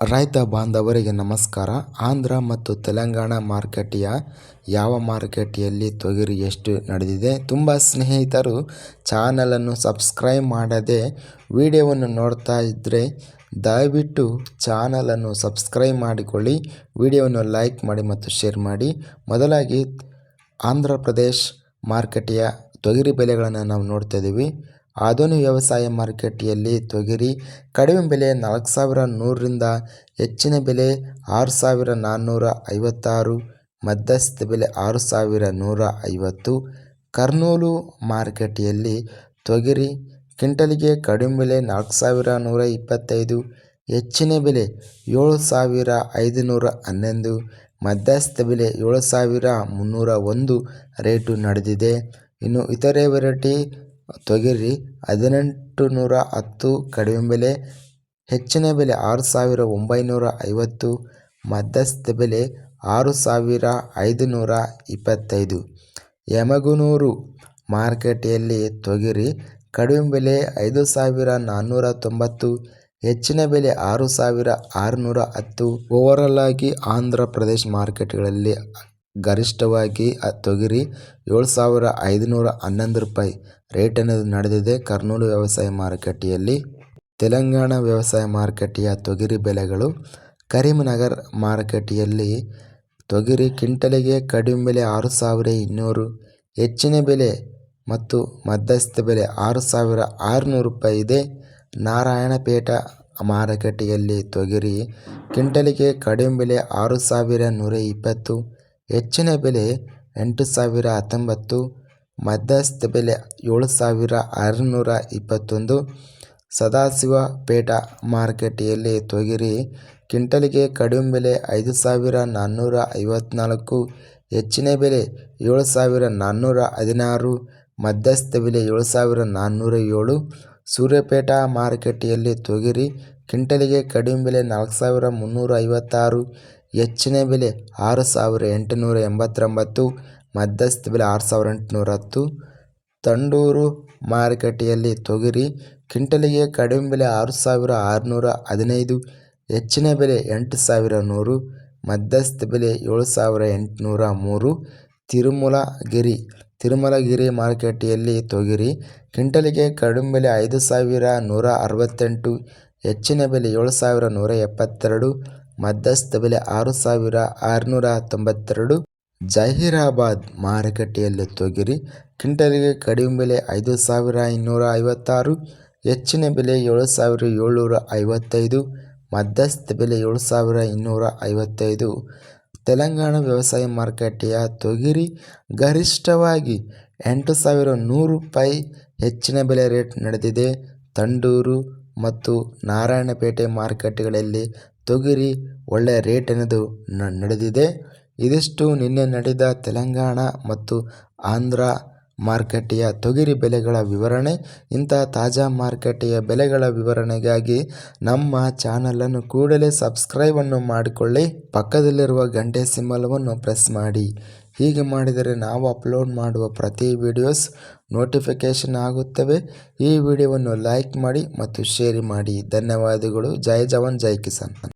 ರೈತ ಬಾಂಧವರಿಗೆ ನಮಸ್ಕಾರ. ಆಂಧ್ರ ಮತ್ತು ತೆಲಂಗಾಣ ಮಾರುಕಟ್ಟೆಯ ಯಾವ ಮಾರುಕಟ್ಟೆಯಲ್ಲಿ ತೊಗರಿ ಎಷ್ಟು ನಡೆದಿದೆ? ತುಂಬ ಸ್ನೇಹಿತರು ಚಾನಲನ್ನು ಸಬ್ಸ್ಕ್ರೈಬ್ ಮಾಡದೆ ವಿಡಿಯೋವನ್ನು ನೋಡ್ತಾ ಇದ್ದರೆ ದಯವಿಟ್ಟು ಚಾನಲನ್ನು ಸಬ್ಸ್ಕ್ರೈಬ್ ಮಾಡಿಕೊಳ್ಳಿ, ವಿಡಿಯೋವನ್ನು ಲೈಕ್ ಮಾಡಿ ಮತ್ತು ಶೇರ್ ಮಾಡಿ. ಮೊದಲಾಗಿ ಆಂಧ್ರ ಪ್ರದೇಶ್ ಮಾರುಕಟ್ಟೆಯ ತೊಗರಿ ಬೆಲೆಗಳನ್ನು ನಾವು ನೋಡ್ತಾ ಇದ್ದೀವಿ. ಆಧುನಿಕ ವ್ಯವಸಾಯ ಮಾರುಕಟ್ಟೆಯಲ್ಲಿ ತೊಗರಿ ಕಡಿಮೆ ಬೆಲೆ ನಾಲ್ಕು ಸಾವಿರ ನೂರರಿಂದ ಹೆಚ್ಚಿನ ಬೆಲೆ ಆರು ಸಾವಿರ ನಾನ್ನೂರ ಐವತ್ತಾರು ಮಧ್ಯಸ್ಥ ಬೆಲೆ ಆರು ಸಾವಿರ ನೂರ ಐವತ್ತು ಕರ್ನೂಲು ಮಾರುಕಟ್ಟೆಯಲ್ಲಿ ತೊಗರಿ ಕ್ವಿಂಟಲಿಗೆ ಕಡಿಮೆ ಬೆಲೆ ನಾಲ್ಕು ಸಾವಿರ ನೂರ ಇಪ್ಪತ್ತೈದು ಹೆಚ್ಚಿನ ಬೆಲೆ ಏಳು ಸಾವಿರ ಐದುನೂರ ಹನ್ನೊಂದು ಮಧ್ಯಸ್ಥ ಬೆಲೆ ಏಳು ಸಾವಿರ ಮುನ್ನೂರ ಒಂದು ರೇಟು ನಡೆದಿದೆ. ಇನ್ನು ಇತರೆ ವೆರೈಟಿ ತೊಗರಿ ಹದಿನೆಂಟು ನೂರ ಹತ್ತು ಕಡಿಮೆ ಬೆಲೆ, ಹೆಚ್ಚಿನ ಬೆಲೆ ಆರು ಸಾವಿರ ಒಂಬೈನೂರ ಐವತ್ತು ಮಧ್ಯಸ್ಥ ಬೆಲೆ ಆರು ಸಾವಿರ ಐದುನೂರ ಇಪ್ಪತ್ತೈದು ಯಮಗನೂರು ಮಾರ್ಕೆಟೆಯಲ್ಲಿ ತೊಗರಿ, ಕಡಿಮೆ ಬೆಲೆ ಐದು ಸಾವಿರ ನಾನ್ನೂರ ತೊಂಬತ್ತು ಹೆಚ್ಚಿನ ಬೆಲೆ ಆರು ಸಾವಿರ ಆರುನೂರ ಹತ್ತು ಓವರಾಲ್ ಆಗಿ ಆಂಧ್ರ ಪ್ರದೇಶ್ ಮಾರ್ಕೆಟ್ಗಳಲ್ಲಿ ಗರಿಷ್ಠವಾಗಿ ತೊಗರಿ ಏಳು ಸಾವಿರ ಐದುನೂರ ಹನ್ನೊಂದು ರೂಪಾಯಿ. ರೇಟ್ ಅನ್ನೋದು ನಡೆದಿದೆ. ಕರ್ನೂಲು ವ್ಯವಸಾಯ ಮಾರುಕಟ್ಟೆಯಲ್ಲಿ ತೆಲಂಗಾಣ ವ್ಯವಸಾಯ ಮಾರುಕಟ್ಟೆಯ ತೊಗರಿ ಬೆಲೆಗಳು. ಕರೀಂನಗರ್ ಮಾರುಕಟ್ಟೆಯಲ್ಲಿ ತೊಗರಿ ಕ್ವಿಂಟಲಿಗೆ ಕಡಿಮೆ ಬೆಲೆ ಆರು ಸಾವಿರ ಇನ್ನೂರು. ಹೆಚ್ಚಿನ ಬೆಲೆ ಮತ್ತು ಮಧ್ಯಸ್ಥ ಬೆಲೆ ಆರು ಸಾವಿರ ಆರುನೂರು ರೂಪಾಯಿ ಇದೆ. ನಾರಾಯಣಪೇಟ ಮಾರುಕಟ್ಟೆಯಲ್ಲಿ ತೊಗರಿ ಕ್ವಿಂಟಲಿಗೆ ಕಡಿಮೆ ಬೆಲೆ ಆರು ಸಾವಿರ ನೂರ ಇಪ್ಪತ್ತು. ಹೆಚ್ಚಿನ ಬೆಲೆ ಎಂಟು ಸಾವಿರ ಹತ್ತೊಂಬತ್ತು. ಮಧ್ಯಸ್ಥ ಬೆಲೆ ಏಳು ಸಾವಿರ ಆರುನೂರ ಇಪ್ಪತ್ತೊಂದು ಸದಾಶಿವಪೇಟ ಮಾರುಕಟ್ಟೆಯಲ್ಲಿ ತೊಗರಿ ಕ್ವಿಂಟಲಿಗೆ ಕಡಿಮೆ ಬೆಲೆ ಐದು ಸಾವಿರ ನಾನ್ನೂರ ಐವತ್ನಾಲ್ಕು, ಹೆಚ್ಚಿನ ಬೆಲೆ ಏಳು ಸಾವಿರ ನಾನ್ನೂರ ಹದಿನಾರು, ಮಧ್ಯಸ್ಥ ಬೆಲೆ ಏಳು ಸಾವಿರ ನಾನ್ನೂರ ಏಳು. ಸೂರ್ಯಾಪೇಟ ಮಾರುಕಟ್ಟೆಯಲ್ಲಿ ತೊಗರಿ ಕ್ವಿಂಟಲಿಗೆ ಕಡಿಮೆ ಬೆಲೆ ನಾಲ್ಕು ಸಾವಿರ ಮುನ್ನೂರ ಐವತ್ತಾರು, ಹೆಚ್ಚಿನ ಬೆಲೆ ಆರು ಸಾವಿರ ಎಂಟುನೂರ ಎಂಬತ್ತೊಂಬತ್ತು ಮಧ್ಯಸ್ಥ ಬೆಲೆ ಆರು ಸಾವಿರ ಎಂಟುನೂರ ಹತ್ತು ತಂಡೂರು ಮಾರುಕಟ್ಟೆಯಲ್ಲಿ ತೊಗರಿ, ಕ್ವಿಂಟಲಿಗೆ ಕಡಿಮೆ ಬೆಲೆ ಆರು ಸಾವಿರ ಆರುನೂರ ಹದಿನೈದು ಹೆಚ್ಚಿನ ಬೆಲೆ ಎಂಟು ಸಾವಿರ ನೂರು, ಮಧ್ಯಸ್ಥ ಬೆಲೆ ಏಳು ಸಾವಿರ ಎಂಟುನೂರ ಮೂರು ತಿರುಮಲಗಿರಿ ತಿರುಮಲಗಿರಿ ಮಾರುಕಟ್ಟೆಯಲ್ಲಿ ತೊಗರಿ, ಕ್ವಿಂಟಲಿಗೆ ಕಡಿಮೆ ಬೆಲೆ ಐದು ಸಾವಿರ ನೂರ ಅರವತ್ತೆಂಟು ಹೆಚ್ಚಿನ ಬೆಲೆ ಏಳು ಸಾವಿರ ನೂರ ಎಪ್ಪತ್ತೆರಡು ಮಧ್ಯಸ್ಥ ಬೆಲೆ ಆರು ಸಾವಿರ ಆರುನೂರ ತೊಂಬತ್ತೆರಡು ಜಹೀರಾಬಾದ್ ಮಾರುಕಟ್ಟೆಯಲ್ಲಿ ತೊಗರಿ ಕ್ವಿಂಟಾಲಿಗೆ ಕಡಿಮೆ ಬೆಲೆ ಐದು ಸಾವಿರ ಇನ್ನೂರ ಐವತ್ತಾರು, ಹೆಚ್ಚಿನ ಬೆಲೆ ಏಳು ಸಾವಿರ ಏಳ್ನೂರ ಐವತ್ತೈದು, ಮಧ್ಯಸ್ಥ ಬೆಲೆ ಏಳು ಸಾವಿರ ಇನ್ನೂರ ಐವತ್ತೈದು. ತೆಲಂಗಾಣ ವ್ಯವಸಾಯ ಮಾರುಕಟ್ಟೆಯ ತೊಗರಿ ಗರಿಷ್ಠವಾಗಿ ಎಂಟು ಸಾವಿರ ನೂರು ರೂಪಾಯಿ ಹೆಚ್ಚಿನ ಬೆಲೆ ರೇಟ್ ನಡೆದಿದೆ. ತಂಡೂರು ಮತ್ತು ನಾರಾಯಣಪೇಟೆ ಮಾರುಕಟ್ಟೆಗಳಲ್ಲಿ ತೊಗರಿ ಒಳ್ಳೆಯ ರೇಟ್ ಅನ್ನೋದು ನಡೆದಿದೆ. ಇದಿಷ್ಟು ನಿನ್ನೆ ನಡೆದ ತೆಲಂಗಾಣ ಮತ್ತು ಆಂಧ್ರ ಮಾರುಕಟ್ಟೆಯ ತೊಗರಿ ಬೆಲೆಗಳ ವಿವರಣೆ, ಇಂಥ ತಾಜಾ ಮಾರುಕಟ್ಟೆಯ ಬೆಲೆಗಳ ವಿವರಣೆಗಾಗಿ ನಮ್ಮ ಚಾನಲನ್ನು ಕೂಡಲೇ ಸಬ್ಸ್ಕ್ರೈಬನ್ನು ಮಾಡಿಕೊಳ್ಳಿ. ಪಕ್ಕದಲ್ಲಿರುವ ಗಂಟೆ ಸಿಂಬಲವನ್ನು ಪ್ರೆಸ್ ಮಾಡಿ. ಹೀಗೆ ಮಾಡಿದರೆ ನಾವು ಅಪ್ಲೋಡ್ ಮಾಡುವ ಪ್ರತಿ ವಿಡಿಯೋಸ್ ನೋಟಿಫಿಕೇಷನ್ ಆಗುತ್ತವೆ. ಈ ವಿಡಿಯೋವನ್ನು ಲೈಕ್ ಮಾಡಿ ಮತ್ತು ಶೇರ್ ಮಾಡಿ. ಧನ್ಯವಾದಗಳು. ಜೈ ಜವಾನ್, ಜೈ ಕಿಸಾನ್.